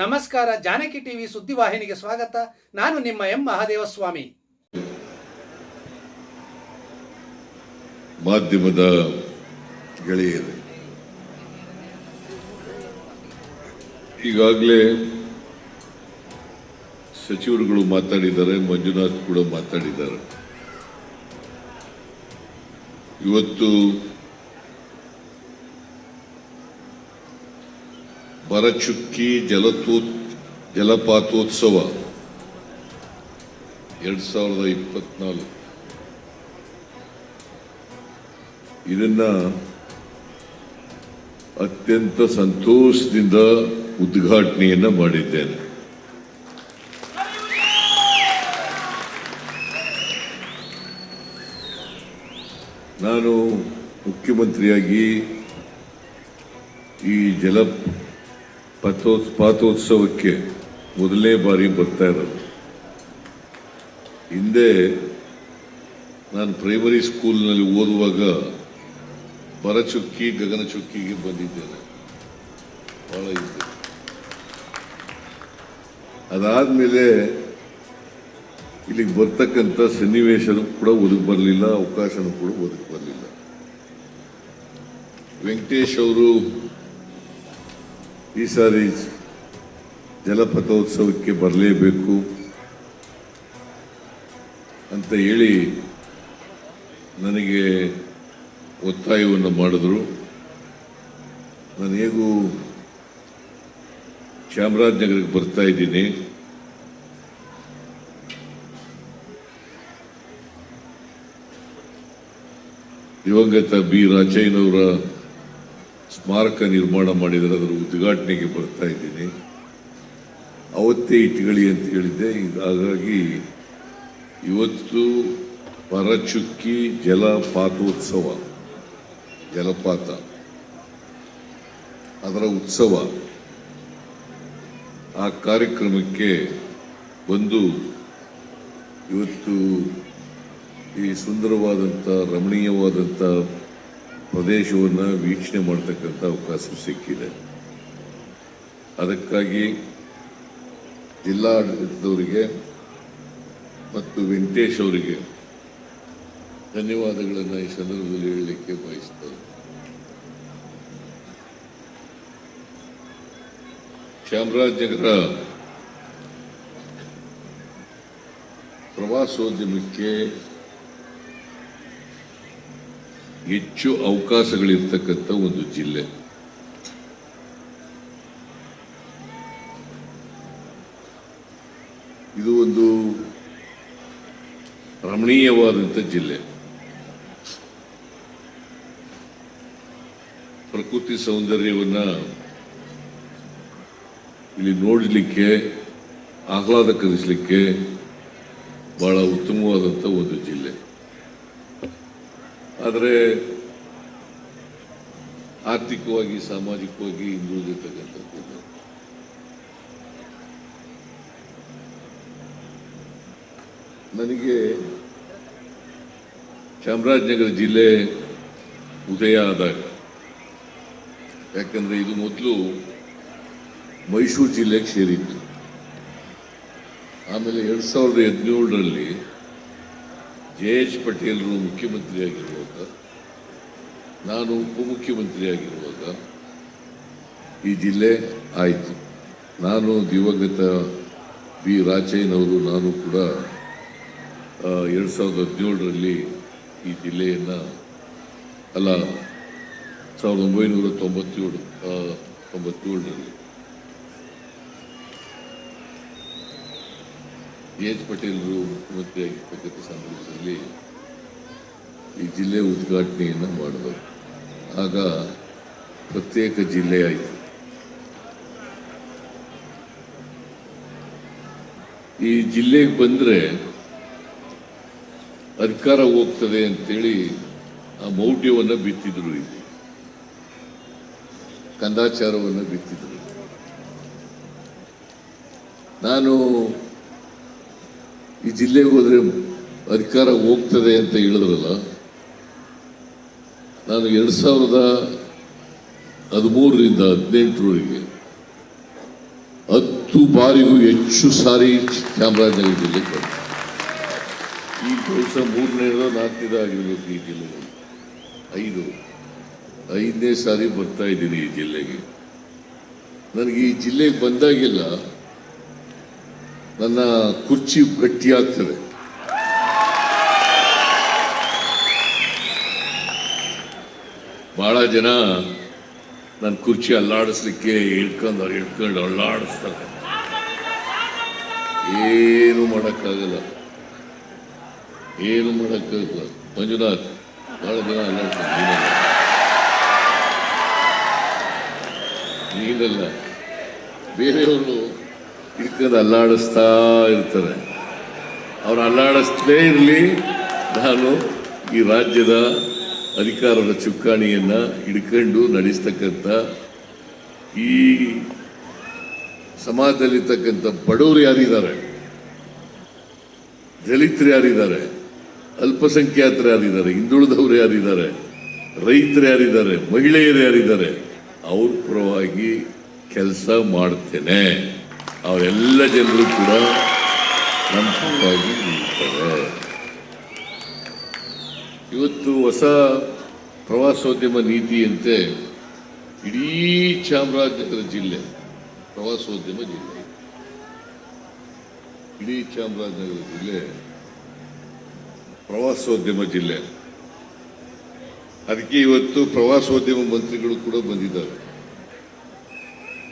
ನಮಸ್ಕಾರ, ಜಾನಕಿ ಟಿವಿ ಸುದ್ದಿವಾಹಿನಿಗೆ ಸ್ವಾಗತ. ನಾನು ನಿಮ್ಮ ಎಂ ಮಹಾದೇವಸ್ವಾಮಿ. ಮಾಧ್ಯಮದ ಗೆಳೆಯರು, ಈಗಾಗಲೇ ಸಚಿವರುಗಳು ಮಾತಾಡಿದ್ದಾರೆ, ಮಂಜುನಾಥ್ ಕೂಡ ಮಾತಾಡಿದ್ದಾರೆ. ಇವತ್ತು ಬರಚುಕ್ಕಿ ಜಲತೂ ಜಲಪಾತೋತ್ಸವ. ಎರಡ್ ಸಾವಿರದ ಇಪ್ಪತ್ನಾಲ್ಕು. ಇದನ್ನ ಅತ್ಯಂತ ಸಂತೋಷದಿಂದ ಉದ್ಘಾಟನೆಯನ್ನ ಮಾಡಿದ್ದೇನೆ. ನಾನು ಮುಖ್ಯಮಂತ್ರಿಯಾಗಿ ಈ ಜಲ ಪಥೋ ಪಾತೋತ್ಸವಕ್ಕೆ ಮೊದಲನೇ ಬಾರಿ ಬರ್ತಾ ಇರೋದು. ಹಿಂದೆ ನಾನು ಪ್ರೈಮರಿ ಸ್ಕೂಲ್ನಲ್ಲಿ ಓದುವಾಗ ಬರಚುಕ್ಕಿ ಗಗನಚುಕ್ಕಿಗೆ ಬಂದಿದ್ದೇನೆ. ಬಹಳ ಹಿಂದೆ. ಅದಾದ್ಮೇಲೆ ಇಲ್ಲಿಗೆ ಬರ್ತಕ್ಕಂಥ ಸನ್ನಿವೇಶನೂ ಕೂಡ ಒದಗಿ ಬರಲಿಲ್ಲ, ಅವಕಾಶನೂ ಕೂಡ ಒದಗಿ ಬರಲಿಲ್ಲ. ವೆಂಕಟೇಶ್ ಅವರು ಈ ಸಾರಿ ಜಲಪಥೋತ್ಸವಕ್ಕೆ ಬರಲೇಬೇಕು ಅಂತ ಹೇಳಿ ನನಗೆ ಒತ್ತಾಯವನ್ನು ಮಾಡಿದ್ರು. ನಾನು ಹೇಗೂ ಚಾಮರಾಜನಗರಕ್ಕೆ ಬರ್ತಾ ಇದ್ದೀನಿ. ದಿವಂಗತ ಬಿ ರಾಚಯ್ಯನವರ ಸ್ಮಾರಕ ನಿರ್ಮಾಣ ಮಾಡಿದರೆ ಅದರ ಉದ್ಘಾಟನೆಗೆ ಬರ್ತಾ ಇದ್ದೀನಿ. ಅವತ್ತೇ ಇಟ್ಕೊಳ್ಳಿ ಅಂತ ಹೇಳಿದ್ದೆ. ಹಾಗಾಗಿ ಇವತ್ತು ಪರಚುಕ್ಕಿ ಜಲಪಾತೋತ್ಸವ, ಜಲಪಾತ, ಅದರ ಉತ್ಸವ ಆ ಕಾರ್ಯಕ್ರಮಕ್ಕೆ ಬಂದು ಇವತ್ತು ಈ ಸುಂದರವಾದಂಥ ರಮಣೀಯವಾದಂಥ ಪ್ರದೇಶವನ್ನು ವೀಕ್ಷಣೆ ಮಾಡತಕ್ಕಂಥ ಅವಕಾಶ ಸಿಕ್ಕಿದೆ. ಅದಕ್ಕಾಗಿ ಜಿಲ್ಲಾಡಳಿತದವರಿಗೆ ಮತ್ತು ವೆಂಕಟೇಶ್ ಅವರಿಗೆ ಧನ್ಯವಾದಗಳನ್ನು ಈ ಸಂದರ್ಭದಲ್ಲಿ ಹೇಳಲಿಕ್ಕೆ ಬಯಸ್ತಾರೆ ಚಾಮರಾಜನಗರ ಪ್ರವಾಸೋದ್ಯಮಕ್ಕೆ ಹೆಚ್ಚು ಅವಕಾಶಗಳಿರ್ತಕ್ಕಂಥ ಒಂದು ಜಿಲ್ಲೆ. ಇದು ಒಂದು ರಮಣೀಯವಾದಂಥ ಜಿಲ್ಲೆ. ಪ್ರಕೃತಿ ಸೌಂದರ್ಯವನ್ನ ಇಲ್ಲಿ ನೋಡಲಿಕ್ಕೆ, ಆಹ್ಲಾದಕರಿಸಲಿಕ್ಕೆ ಬಹಳ ಉತ್ತಮವಾದಂಥ ಒಂದು ಜಿಲ್ಲೆ. ಆದರೆ ಆರ್ಥಿಕವಾಗಿ, ಸಾಮಾಜಿಕವಾಗಿ ಹಿಂದುಳಿದಿರ್ತಕ್ಕಂಥದ್ದು. ನನಗೆ ಚಾಮರಾಜನಗರ ಜಿಲ್ಲೆ ಉದಯ ಆದಾಗ, ಯಾಕಂದ್ರೆ ಇದು ಮೊದಲು ಮೈಸೂರು ಜಿಲ್ಲೆಗೆ ಸೇರಿತ್ತು. ಆಮೇಲೆ ಎರಡು ಸಾವಿರದ ಹದಿನೇಳರಲ್ಲಿ ಜೆ ಎಚ್ ಪಟೇಲ್ರು ಮುಖ್ಯಮಂತ್ರಿಯಾಗಿರುವಾಗ ನಾನು ಉಪಮುಖ್ಯಮಂತ್ರಿಯಾಗಿರುವಾಗ ಈ ಜಿಲ್ಲೆ ಆಯಿತು. ನಾನು ದಿವಂಗತ ಬಿ. ರಾಜಯ್ಯನವರು ನಾನು ಕೂಡ ಎರಡು ಸಾವಿರದ ಹದಿನೇಳರಲ್ಲಿ ಈ ಜಿಲ್ಲೆಯನ್ನು, ಅಲ್ಲ, ಸಾವಿರದ ಒಂಬೈನೂರ ತೊಂಬತ್ತೇಳು ತೊಂಬತ್ತೇಳರಲ್ಲಿ. ಎಚ್. ಪಟೇಲರು ಮುಖ್ಯಮಂತ್ರಿಯಾಗಿರ್ತಕ್ಕಂಥ ಸಂದರ್ಭದಲ್ಲಿ ಈ ಜಿಲ್ಲೆ ಉದ್ಘಾಟನೆಯನ್ನು ಮಾಡಿದರು ಆಗ ಪ್ರತ್ಯೇಕ ಜಿಲ್ಲೆಯಾಯಿತು ಈ ಜಿಲ್ಲೆಗೆ ಬಂದರೆ ಅಧಿಕಾರ ಹೋಗ್ತದೆ ಅಂತೇಳಿ ಆ ಮೌಢ್ಯವನ್ನು ಬಿತ್ತಿದ್ರು ಇಲ್ಲಿ. ಕಂದಾಚಾರವನ್ನು ಬಿತ್ತಿದ್ರು. ನಾನು ಈ ಜಿಲ್ಲೆಗೆ ಹೋದ್ರೆ ಅಧಿಕಾರ ಹೋಗ್ತದೆ ಅಂತ ಹೇಳಿದ್ರಲ್ಲ ನಾನು ಎರಡು ಸಾವಿರದ ಹದಿಮೂರರಿಂದ ಹದಿನೆಂಟರವರೆಗೆ ಹತ್ತು ಬಾರಿಗೂ ಹೆಚ್ಚು ಸಾರಿ ಚಾಮರಾಜನಗರ ಜಿಲ್ಲೆ ಬಂದೆ ಈ ವರ್ಷ ಮೂರನೇ ನಾಲ್ಕನೇದ ಆಗಿರ್ಬೇಕು ಈ ಜಿಲ್ಲೆಗೆ ಐದು, ಐದನೇ ಸಾರಿ ಬರ್ತಾ ಇದ್ದೀನಿ ಈ ಜಿಲ್ಲೆಗೆ. ನನಗೆ ಈ ಜಿಲ್ಲೆಗೆ ಬಂದಾಗೆಲ್ಲ ನನ್ನ ಕುರ್ಚಿ ಗಟ್ಟಿಯಾಗ್ತದೆ ಬಹಳ ಜನ ನನ್ನ ಕುರ್ಚಿ ಅಲ್ಲಾಡಿಸ್ಲಿಕ್ಕೆ ಹಿಡ್ಕೊಂಡು ಹಿಡ್ಕೊಂಡು ಅಲ್ಲಾಡಿಸ್ತಾರೆ. ಏನು ಮಾಡೋಕ್ಕಾಗಲ್ಲ. ಏನು ಮಾಡೋಕ್ಕಾಗಲ್ಲ. ಮಂಜುನಾಥ್ ಭಾಳ ಜನ ಅಲ್ಲಾಡ್ತಾರೆ ನೀನಲ್ಲ. ಬೇರೆಯವರು ಹಿಡ್ಕೊಂಡು ಅಲ್ಲಾಡಿಸ್ತಾ ಇರ್ತಾರೆ. ಅವ್ರು ಅಲ್ಲಾಡಿಸ್ತೇ ಇರಲಿ. ನಾನು ಈ ರಾಜ್ಯದ ಅಧಿಕಾರದ ಚುಕ್ಕಾಣಿಯನ್ನು ಹಿಡ್ಕೊಂಡು ನಡೆಸ್ತಕ್ಕಂಥ ಈ ಸಮಾಜದಲ್ಲಿರ್ತಕ್ಕಂಥ ಬಡವರು ಯಾರಿದ್ದಾರೆ? ದಲಿತರು ಯಾರಿದ್ದಾರೆ? ಅಲ್ಪಸಂಖ್ಯಾತರು ಯಾರಿದ್ದಾರೆ? ಹಿಂದುಳಿದವರು ಯಾರಿದ್ದಾರೆ? ರೈತರು ಯಾರಿದ್ದಾರೆ? ಮಹಿಳೆಯರು ಯಾರಿದ್ದಾರೆ? ಅವ್ರ ಪರವಾಗಿ ಕೆಲಸ ಮಾಡ್ತೇನೆ. ಅವರೆಲ್ಲ ಜನರು ಕೂಡ ನಮ್ಮ ಪರವಾಗಿ ಇವತ್ತು ಹೊಸ ಪ್ರವಾಸೋದ್ಯಮ ನೀತಿಯಂತೆ ಇಡೀ ಚಾಮರಾಜನಗರ ಜಿಲ್ಲೆ, ಪ್ರವಾಸೋದ್ಯಮ ಜಿಲ್ಲೆ. ಇಡೀ ಚಾಮರಾಜನಗರ ಜಿಲ್ಲೆ ಪ್ರವಾಸೋದ್ಯಮ ಜಿಲ್ಲೆ. ಅದಕ್ಕೆ ಇವತ್ತು ಪ್ರವಾಸೋದ್ಯಮ ಮಂತ್ರಿಗಳು ಕೂಡ ಬಂದಿದ್ದಾರೆ.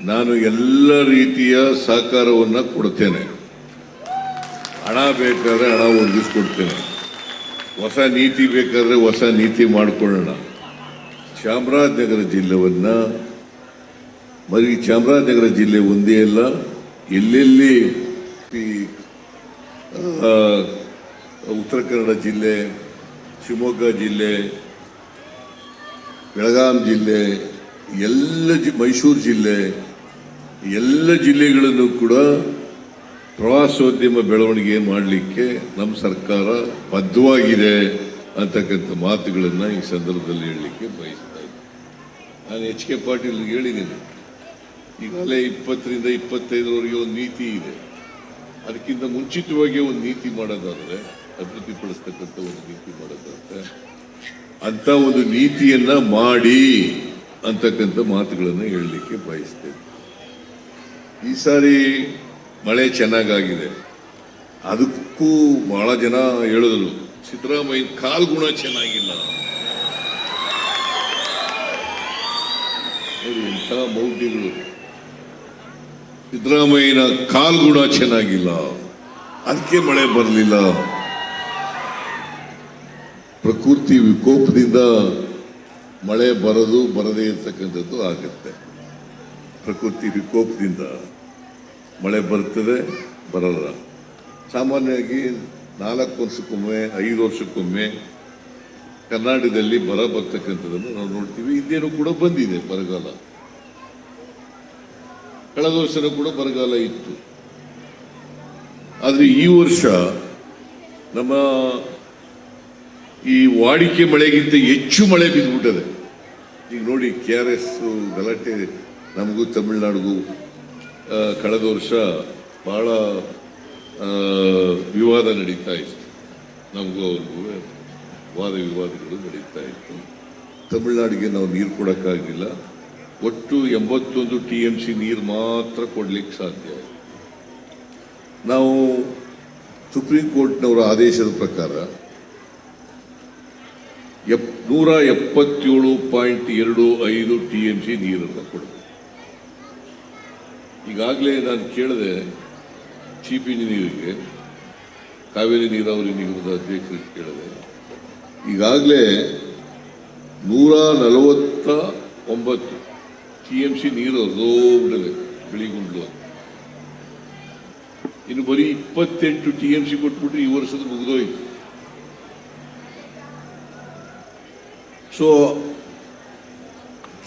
ನಾನು ಎಲ್ಲ ರೀತಿಯ ಸಹಕಾರವನ್ನು ಕೊಡ್ತೇನೆ. ಹಣ ಬೇಕಾದ್ರೆ ಹಣ ಒದಗಿಸ್ಕೊಡ್ತೇನೆ ಹೊಸ ನೀತಿ ಬೇಕಾದ್ರೆ ಹೊಸ ನೀತಿ ಮಾಡಿಕೊಳ್ಳೋಣ. ಚಾಮರಾಜನಗರ ಜಿಲ್ಲೆವನ್ನ ಮರಿ ಚಾಮರಾಜನಗರ ಜಿಲ್ಲೆ ಒಂದೇ ಅಲ್ಲ ಎಲ್ಲೆಲ್ಲಿ ಈ, ಉತ್ತರ ಕನ್ನಡ ಜಿಲ್ಲೆ ಶಿವಮೊಗ್ಗ ಜಿಲ್ಲೆ ಬೆಳಗಾಂ ಜಿಲ್ಲೆ ಎಲ್ಲ ಮೈಸೂರು ಜಿಲ್ಲೆ ಎಲ್ಲ ಜಿಲ್ಲೆಗಳನ್ನು ಕೂಡ ಪ್ರವಾಸೋದ್ಯಮ ಬೆಳವಣಿಗೆ ಮಾಡಲಿಕ್ಕೆ ನಮ್ಮ ಸರ್ಕಾರ ಬದ್ಧವಾಗಿದೆ ಅಂತಕ್ಕಂಥ ಮಾತುಗಳನ್ನು ಈ ಸಂದರ್ಭದಲ್ಲಿ ಹೇಳಲಿಕ್ಕೆ ಬಯಸ್ತಾ ಇದ್ದೀನಿ. ನಾನು ಎಚ್ ಕೆ ಪಾಟೀಲ್ ಹೇಳಿದ್ದೀನಿ. ಈಗಾಗಲೇ ಇಪ್ಪತ್ತರಿಂದ ಇಪ್ಪತ್ತೈದರವರೆಗೆ ಒಂದು ನೀತಿ ಇದೆ. ಅದಕ್ಕಿಂತ ಮುಂಚಿತವಾಗಿ ಒಂದು ನೀತಿ ಮಾಡೋದಾದರೆ, ಅಭಿವೃದ್ಧಿಪಡಿಸ್ತಕ್ಕಂಥ ಒಂದು ನೀತಿ ಮಾಡೋದಾದರೆ, ಅಂಥ ಒಂದು ನೀತಿಯನ್ನು ಮಾಡಿ ಅಂತಕ್ಕಂಥ ಮಾತುಗಳನ್ನು ಹೇಳಲಿಕ್ಕೆ ಬಯಸ್ತೇನೆ ಈ ಸಾರಿ ಮಳೆ ಚೆನ್ನಾಗಾಗಿದೆ. ಅದಕ್ಕೂ ಬಹಳ ಜನ ಹೇಳಿದ್ರು, ಸಿದ್ದರಾಮಯ್ಯ ಕಾಲ್ ಗುಣ ಚೆನ್ನಾಗಿಲ್ಲ ಇಂಥ ಮೌಢ್ಯಗಳು ಸಿದ್ದರಾಮಯ್ಯನ ಕಾಲ್ ಗುಣ ಚೆನ್ನಾಗಿಲ್ಲ. ಅದಕ್ಕೆ ಮಳೆ ಬರಲಿಲ್ಲ. ಪ್ರಕೃತಿ ವಿಕೋಪದಿಂದ ಮಳೆ ಬರೋದು ಬರದೇ ಇರ್ತಕ್ಕಂಥದ್ದು ಆಗುತ್ತೆ. ಪ್ರಕೃತಿ ವಿಕೋಪದಿಂದ. ಮಳೆ ಬರ್ತದೆ, ಬರಲ್ಲ. ಸಾಮಾನ್ಯವಾಗಿ ನಾಲ್ಕು ವರ್ಷಕ್ಕೊಮ್ಮೆ, ಐದು ವರ್ಷಕ್ಕೊಮ್ಮೆ ಕರ್ನಾಟಕದಲ್ಲಿ ಬರ ಬರ್ತಕ್ಕಂಥದ್ದನ್ನು ನಾವು ನೋಡ್ತೀವಿ. ಇದೇನು ಕೂಡ ಬಂದಿದೆ ಬರಗಾಲ. ಕಳೆದ ವರ್ಷನೂ ಕೂಡ ಬರಗಾಲ ಇತ್ತು. ಆದರೆ ಈ ವರ್ಷ ನಮ್ಮ ಈ ವಾಡಿಕೆ ಮಳೆಗಿಂತ ಹೆಚ್ಚು ಮಳೆ ಬಿದ್ದುಬಿಟ್ಟದೆ. ಈಗ ನೋಡಿ, ಕೆ ಆರ್ ಎಸ್ ಗಲಾಟೆ, ನಮಗೂ ತಮಿಳುನಾಡಿಗೂ ಕಳೆದ ವರ್ಷ ಬಹಳ ವಿವಾದ ನಡೀತಾ ಇತ್ತು. ನಮಗೂ ಅವ್ರಿಗೂ ವಾದ ವಿವಾದಗಳು ನಡೀತಾ ಇತ್ತು. ತಮಿಳುನಾಡಿಗೆ ನಾವು ನೀರು ಕೊಡೋಕ್ಕಾಗಿಲ್ಲ. ಒಟ್ಟು ಎಂಬತ್ತೊಂದು ಟಿ ಎಂ ಸಿ ನೀರು ಮಾತ್ರ ಕೊಡಲಿಕ್ಕೆ ಸಾಧ್ಯ ನಾವು ಸುಪ್ರೀಂ ಕೋರ್ಟ್ನವರ ಆದೇಶದ ಪ್ರಕಾರ ಎಪ್, ನೂರ ಎಪ್ಪತ್ತೇಳು ಪಾಯಿಂಟ್ ಎರಡು ಐದು ಟಿ ಎಂ ಸಿ ನೀರನ್ನು ಕೊಡಬೇಕು ಈಗಾಗಲೇ ನಾನು ಕೇಳಿದೆ ಚೀಫ್ ಇಂಜಿನಿಯರಿಗೆ ಕಾವೇರಿ ನೀರಾವರಿ ನಿಗಮದ ಅಧ್ಯಕ್ಷರಿಗೆ ಕೇಳಿದೆ ಈಗಾಗಲೇ ನೂರ ನಲವತ್ತ ಒಂಬತ್ತು ಟಿ ಎಂ ಸಿ ನೀರು ಹರಿದೋಗ್ಬಿಟ್ಟಿದೆ ಬಿಳಿಗುಂಡ್ಲು. ಇನ್ನು ಬರೀ ಇಪ್ಪತ್ತೆಂಟು ಟಿ ಎಂ ಸಿ ಕೊಟ್ಬಿಟ್ರೆ ಈ ವರ್ಷದ ಮುಗಿದೋಯ್ತು ಸೊ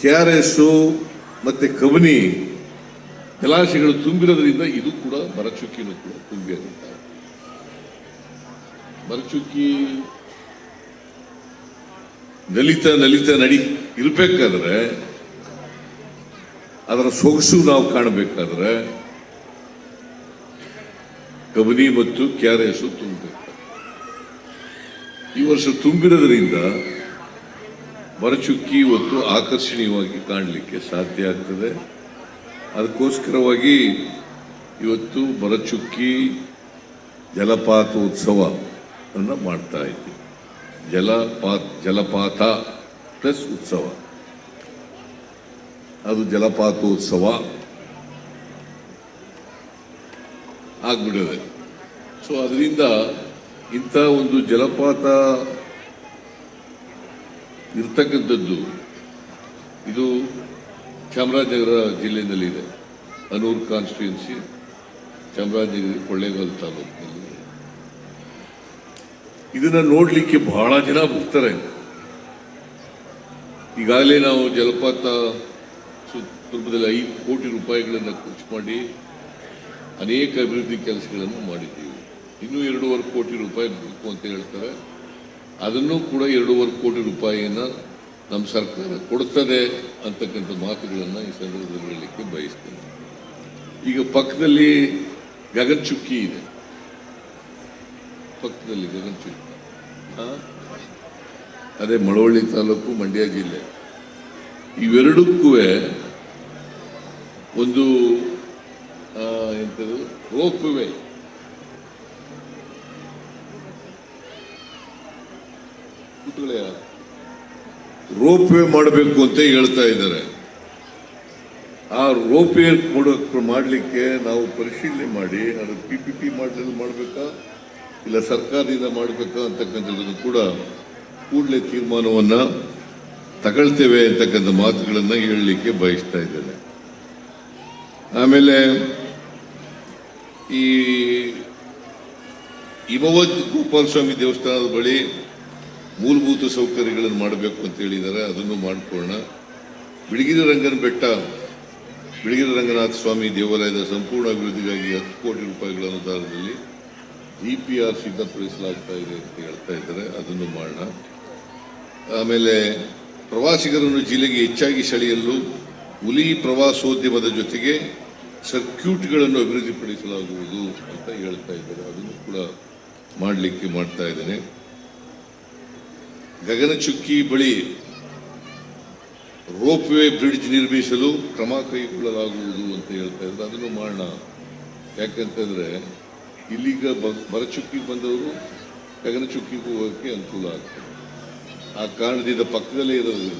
ಕೆ ಆರ್ ಎಸ್ ಮತ್ತೆ ಕಬಿನಿ ಜಲಾಶಯಗಳು ತುಂಬಿರೋದ್ರಿಂದ ಇದು ಕೂಡ ಬರಚುಕ್ಕಿನೂ ಕೂಡ ತುಂಬಿ ಮರಚುಕ್ಕಿ ಬರಚುಕ್ಕಿ ನಲಿತ ನಲಿತ ನಡಿ ಇರಬೇಕಾದ್ರೆ ಅದರ ಸೊಗಸು ನಾವು ಕಾಣಬೇಕಾದ್ರೆ ಕಬನಿ ಮತ್ತು ಕ್ಯಾರೆಸು ತುಂಬಬೇಕು ಈ ವರ್ಷ ತುಂಬಿರೋದ್ರಿಂದ ಮರಚುಕ್ಕಿ ಇವತ್ತು ಆಕರ್ಷಣೀಯವಾಗಿ ಕಾಣಲಿಕ್ಕೆ ಸಾಧ್ಯ ಆಗ್ತದೆ. ಅದಕ್ಕೋಸ್ಕರವಾಗಿ ಇವತ್ತು ಬರಚುಕ್ಕಿ ಜಲಪಾತ ಉತ್ಸವ ಅನ್ನು ಮಾಡ್ತಾ ಇದ್ದೀವಿ ಜಲಪಾತ ಜಲಪಾತ ಪ್ಲಸ್ ಉತ್ಸವ. ಅದು ಜಲಪಾತೋತ್ಸವ. ಆಗ್ಬಿಡದೆ ಸೊ ಅದರಿಂದ ಇಂಥ ಒಂದು ಜಲಪಾತ ಇರ್ತಕ್ಕಂಥದ್ದು, ಇದು ಚಾಮರಾಜನಗರ ಜಿಲ್ಲೆಯಲ್ಲಿದೆ ಅನೂರ್ ಕಾನ್ಸ್ಟಿಟ್ಯೂನ್ಸಿ ಚಾಮರಾಜನಗರ ಕೊಳ್ಳೇಗಾಲ ತಾಲೂಕಿನಲ್ಲಿ ಇದನ್ನ ನೋಡಲಿಕ್ಕೆ ಬಹಳ ಜನ ಬರ್ತಾರೆ. ಈಗಾಗಲೇ ನಾವು ಜಲಪಾತ ರೂಪದಲ್ಲಿ ಐದು ಕೋಟಿ ರೂಪಾಯಿಗಳನ್ನು ಖರ್ಚು ಮಾಡಿ ಅನೇಕ ಅಭಿವೃದ್ಧಿ ಕೆಲಸಗಳನ್ನು ಮಾಡಿದ್ದೀವಿ. ಇನ್ನೂ ಎರಡೂವರೆ ಕೋಟಿ ರೂಪಾಯಿ ಬೇಕು ಅಂತ ಹೇಳ್ತಾರೆ. ಅದನ್ನು ಕೂಡ ಎರಡೂವರೆ ಕೋಟಿ ರೂಪಾಯಿಯನ್ನು ನಮ್ಮ ಸರ್ಕಾರ ಕೊಡ್ತದೆ ಅಂತಕ್ಕಂಥ ಮಾತುಗಳನ್ನು ಈ ಸಂದರ್ಭದಲ್ಲಿ ಹೇಳಲಿಕ್ಕೆ ಬಯಸ್ತೇನೆ. ಈಗ ಪಕ್ಕದಲ್ಲಿ ಗಗನಚುಕ್ಕಿ ಇದೆ. ಪಕ್ಕದಲ್ಲಿ ಗಗನಚುಕ್ಕಿ? ಅದೇ ಮಳವಳ್ಳಿ ತಾಲೂಕು ಮಂಡ್ಯ ಜಿಲ್ಲೆ. ಇವೆರಡಕ್ಕೂ ಒಂದು ಎಂಥದ್ದು ಎಂಥದು ರೋಪ್ ವೇ ರೋಪ್ ವೇ ಮಾಡಬೇಕು ಅಂತ ಹೇಳ್ತಾ ಇದ್ದಾರೆ. ಆ ರೋಪ್ ವೇ ಮಾಡಲಿಕ್ಕೆ ನಾವು ಪರಿಶೀಲನೆ ಮಾಡಿ, ಅದು ಪಿ ಪಿ ಪಿ ಮಾಡಲು ಮಾಡಬೇಕಾ? ಇಲ್ಲ ಸರ್ಕಾರದಿಂದ ಮಾಡಬೇಕಾ ಅಂತಕ್ಕಂಥದ್ದು ಕೂಡ ಕೂಡಲೇ ತೀರ್ಮಾನವನ್ನು ತಗೊಳ್ತೇವೆ ಅಂತಕ್ಕಂಥ ಮಾತುಗಳನ್ನು ಹೇಳಲಿಕ್ಕೆ ಬಯಸ್ತಾ ಇದ್ದೇನೆ. ಆಮೇಲೆ ಈ ಇಮವತ್ ಗೋಪಾಲಸ್ವಾಮಿ ದೇವಸ್ಥಾನದ ಬಳಿ ಮೂಲಭೂತ ಸೌಕರ್ಯಗಳನ್ನು ಮಾಡಬೇಕು ಅಂತ ಹೇಳಿದ್ದಾರೆ, ಅದನ್ನು ಮಾಡಿಕೊಳ್ಳೋಣ. ಬಿಳಿಗಿರಿ ರಂಗನ ಬೆಟ್ಟ, ಬಿಳಿಗಿರಿ ರಂಗನಾಥ ಸ್ವಾಮಿ ದೇವಾಲಯದ ಸಂಪೂರ್ಣ ಅಭಿವೃದ್ಧಿಗಾಗಿ ಹತ್ತು ಕೋಟಿ ರೂಪಾಯಿಗಳ ಅನುದಾನದಲ್ಲಿ ಇ ಪಿ ಆರ್ ಸಿದ್ಧಪಡಿಸಲಾಗ್ತಾ ಇದೆ ಅಂತ ಹೇಳ್ತಾ ಇದ್ದಾರೆ, ಅದನ್ನು ಮಾಡೋಣ. ಆಮೇಲೆ ಪ್ರವಾಸಿಗರನ್ನು ಜಿಲ್ಲೆಗೆ ಹೆಚ್ಚಾಗಿ ಸೆಳೆಯಲು ಹುಲಿ ಪ್ರವಾಸೋದ್ಯಮದ ಜೊತೆಗೆ ಸರ್ಕ್ಯೂಟ್ಗಳನ್ನು ಅಭಿವೃದ್ಧಿಪಡಿಸಲಾಗುವುದು ಅಂತ ಹೇಳ್ತಾ ಇದ್ದಾರೆ, ಅದನ್ನು ಕೂಡ ಮಾಡಲಿಕ್ಕೆ ಮಾಡ್ತಾ ಇದ್ದೇನೆ. ಗಗನಚುಕ್ಕಿ ಬಳಿ ರೋಪ್ ವೇ ಬ್ರಿಡ್ಜ್ ನಿರ್ಮಿಸಲು ಕ್ರಮ ಕೈಗೊಳ್ಳಲಾಗುವುದು ಅಂತ ಹೇಳ್ತಾ ಇದ್ದಾರೆ. ಅದನ್ನು ಮಾಡೋಣ. ಯಾಕಂತಂದ್ರೆ ಇಲ್ಲಿಗ ಬರಚುಕ್ಕಿ ಬಂದವರು ಗಗನಚುಕ್ಕಿಗೆ ಹೋಗೋಕ್ಕೆ ಅನುಕೂಲ ಆಗ್ತದೆ. ಆ ಕಾರಣದಿಂದ ಪಕ್ಕದಲ್ಲೇ ಇರೋದ್ರಿಂದ